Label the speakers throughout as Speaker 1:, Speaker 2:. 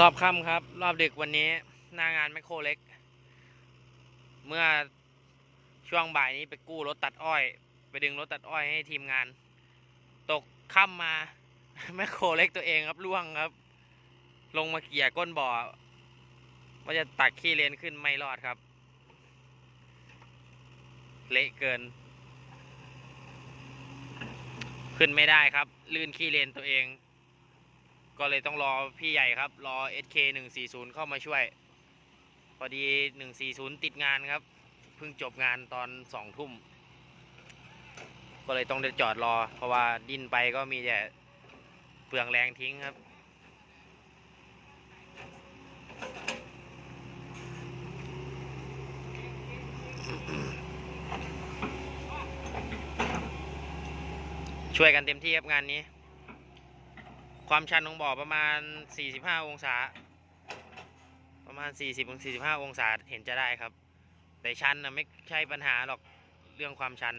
Speaker 1: รอบค่ำครับ รอบดึกวันนี้ หน้างานแมคโครเล็ก เมื่อช่วงบ่ายนี้ไปกู้รถตัดอ้อย ไปดึงรถตัดอ้อยให้ทีมงาน ตกค่ำมาแมคโครเล็กตัวเองครับล่วงครับ ลงมาเกี่ยก้นบ่อว่าจะตักขี้เลนขึ้นไม่รอดครับ เละเกิน ขึ้นไม่ได้ครับ ลื่นขี้เลนตัวเอง ก็เลยต้องรอพี่ใหญ่ครับ รอ SK 140 เข้ามาช่วย พอดี 140 ติดงานครับ เพิ่งจบงานตอนสองทุ่ม ก็เลยต้องจอดรอ เพราะว่าดิ้นไปก็มีแต่เปลืองแรงทิ้งครับ ช่วยกันเต็มที่ครับงานนี้ ความชันของบ่อประมาณ 45 องศา ประมาณ 40ถึง45 องศาเห็นจะได้ครับ แต่ชันนะไม่ใช่ปัญหาหรอกเรื่องความชัน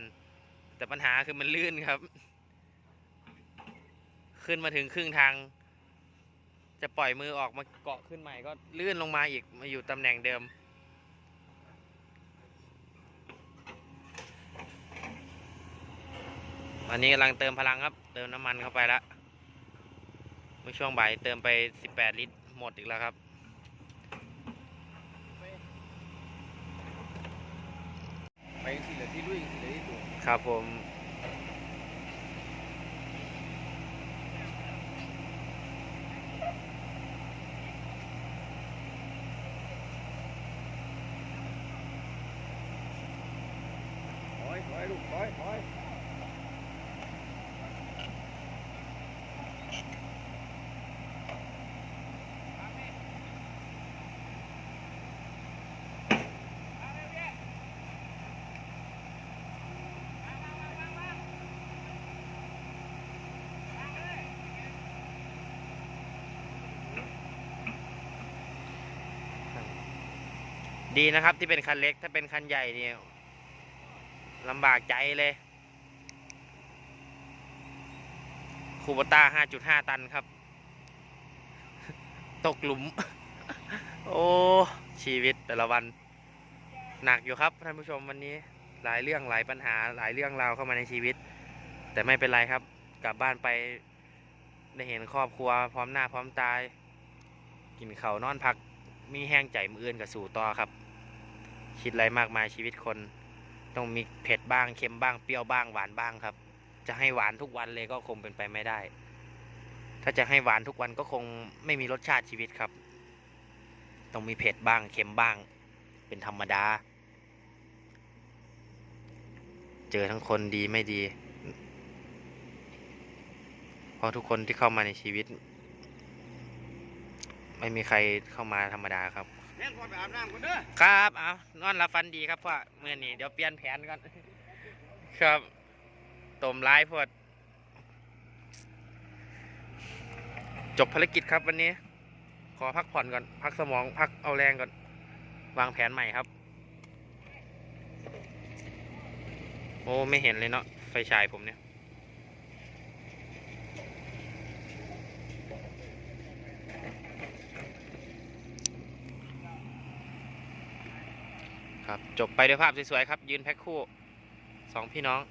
Speaker 1: แต่ปัญหาคือมันลื่นครับ ขึ้นมาถึงครึ่งทาง จะปล่อยมือออกมาเกาะขึ้นใหม่ก็ลื่นลงมาอีกมาอยู่ตำแหน่งเดิมอันนี้กำลังเติมพลังครับ เติมน้ำมันเข้าไปแล้ว ช่วงบ่ายเติมไป 18 ลิตร หมดอีกแล้วครับ
Speaker 2: ไปสิเหลือที่ลุยสิเหลือที่ตัว
Speaker 1: ครับผม
Speaker 2: ถอยถอยลูกถอยถอย
Speaker 1: ดีนะครับที่เป็นคันเล็กถ้าเป็นคันใหญ่เนี่ยลำบากใจเลย คูบต้า 5.5 ตันครับ ตกหลุม โอ้ ชีวิตแต่ละวัน หนักอยู่ครับท่านผู้ชมวันนี้หลายเรื่องหลายปัญหาหลายเรื่องราวเข้ามาในชีวิต แต่ไม่เป็นไรครับ กลับบ้านไปได้เห็นครอบครัวพร้อมหน้าพร้อมตาย กินเขาวนอนพักมีแห้งใจมืออื่นกับสู่ต่อครับ คิดอะไรมากมายชีวิตคน ต้องมีเผ็ดบ้างเค็มบ้างเปรี้ยวบ้างหวานบ้างครับ จะให้หวานทุกวันเลยก็คงเป็นไปไม่ได้ ถ้าจะให้หวานทุกวันก็คงไม่มีรสชาติชีวิตครับ ต้องมีเผ็ดบ้างเค็มบ้าง เป็นธรรมดา เจอทั้งคนดีไม่ดีเพราะทุกคนที่เข้ามาในชีวิต ไม่มีใครเข้ามาธรรมดาครับ
Speaker 2: แน่นพอไปอาบน้ำกันเด้อ
Speaker 1: ครับเอานอนหลับฟันดีครับพ่อเมื่อนี้เดี๋ยวเปลี่ยนแผนก่อนครับตมร้ายพวดจบภารกิจครับวันนี้ ขอพักผ่อนก่อนพักสมองพักเอาแรงก่อน วางแผนใหม่ครับ โอ้ ไม่เห็นเลยเนาะไฟฉายผมเนี่ย ครับจบไปด้วยภาพสวยๆครับ ยืนแพ็คคู่สองพี่น้อง